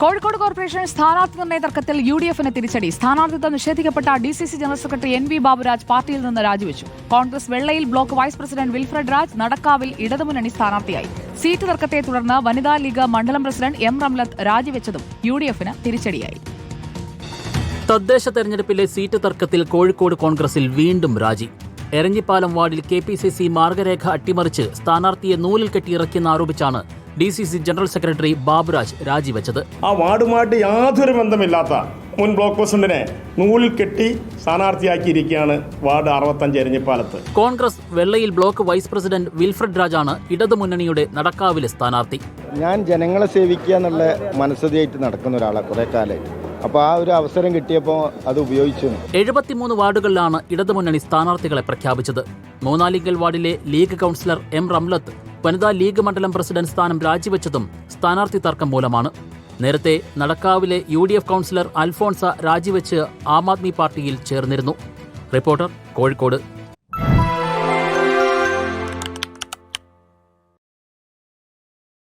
Kozhikode corporation സ്ഥാനാർത്ഥി നിർണയ തർക്കത്തിൽ യു ഡി എഫിന് തിരിച്ചടി. സ്ഥാനാർത്ഥിത്വം നിഷേധിക്കപ്പെട്ട D C C general secretary N V Baburaj പാർട്ടിയിൽ നിന്ന് രാജിവെച്ചു. Congress Vellayil block vice president Wilfred Raj നടക്കാവിൽ ഇടതുമുന്നണി സ്ഥാനാർത്ഥിയായി. സീറ്റ് തർക്കത്തെ തുടർന്ന് വനിതാ ലീഗ് മണ്ഡലം പ്രസിഡന്റ് എം റംലത്ത് രാജിവെച്ചതും യു ഡി എഫിന് തിരിച്ചടിയായി. തദ്ദേശ തെരഞ്ഞെടുപ്പിലെ സീറ്റ് തർക്കത്തിൽ കോഴിക്കോട് കോൺഗ്രസിൽ വീണ്ടും രാജി. എരഞ്ഞിപ്പാലം വാർഡിൽ കെ പി സി സി മാർഗരേഖ അട്ടിമറിച്ച് സ്ഥാനാർത്ഥിയെ നൂലിൽ കെട്ടിയിറക്കിയെന്ന് ആരോപിച്ചാണ് D C C general secretary Baburaj രാജിവെച്ചത്. ആ വാർഡുമായിട്ട് യാതൊരു ബന്ധമില്ലാത്ത മുൻ ബ്ലോക്ക് പ്രസിഡന്റിനെ നൂലിൽ കെട്ടി സ്ഥാനാർത്ഥിയാക്കിയിരിക്കുകയാണ് വാർഡ് അറുപത്തഞ്ച് എരഞ്ഞിപ്പാലത്ത്. Congress Vellayil block vice president Wilfred രാജാണ് ഇടതുമുന്നണിയുടെ നടക്കാവിലെ സ്ഥാനാർത്ഥി. ഞാൻ ജനങ്ങളെ സേവിക്കുക എന്നുള്ള മനസ്സതിയായിട്ട് നടക്കുന്ന ഒരാളാണ് കുറേ കാലം. അപ്പോൾ ആ ഒരു അവസരം കിട്ടിയപ്പോൾ അത് ഉപയോഗിച്ചു. എഴുപത്തിമൂന്ന് വാർഡുകളിലാണ് ഇടതുമുന്നണി സ്ഥാനാർത്ഥികളെ പ്രഖ്യാപിച്ചത്. മൂന്നാലിങ്കൽ വാർഡിലെ ലീഗ് കൗൺസിലർ എം റംലത്ത് വനിതാ ലീഗ് മണ്ഡലം പ്രസിഡന്റ് സ്ഥാനം രാജിവെച്ചതും സ്ഥാനാർത്ഥി തർക്കം മൂലമാണ്. നേരത്തെ നടക്കാവിലെ U D F councillor Alphonsa രാജിവെച്ച് ആം ആദ്മി പാർട്ടിയിൽ ചേർന്നിരുന്നു. റിപ്പോർട്ടർ കോഴിക്കോട്.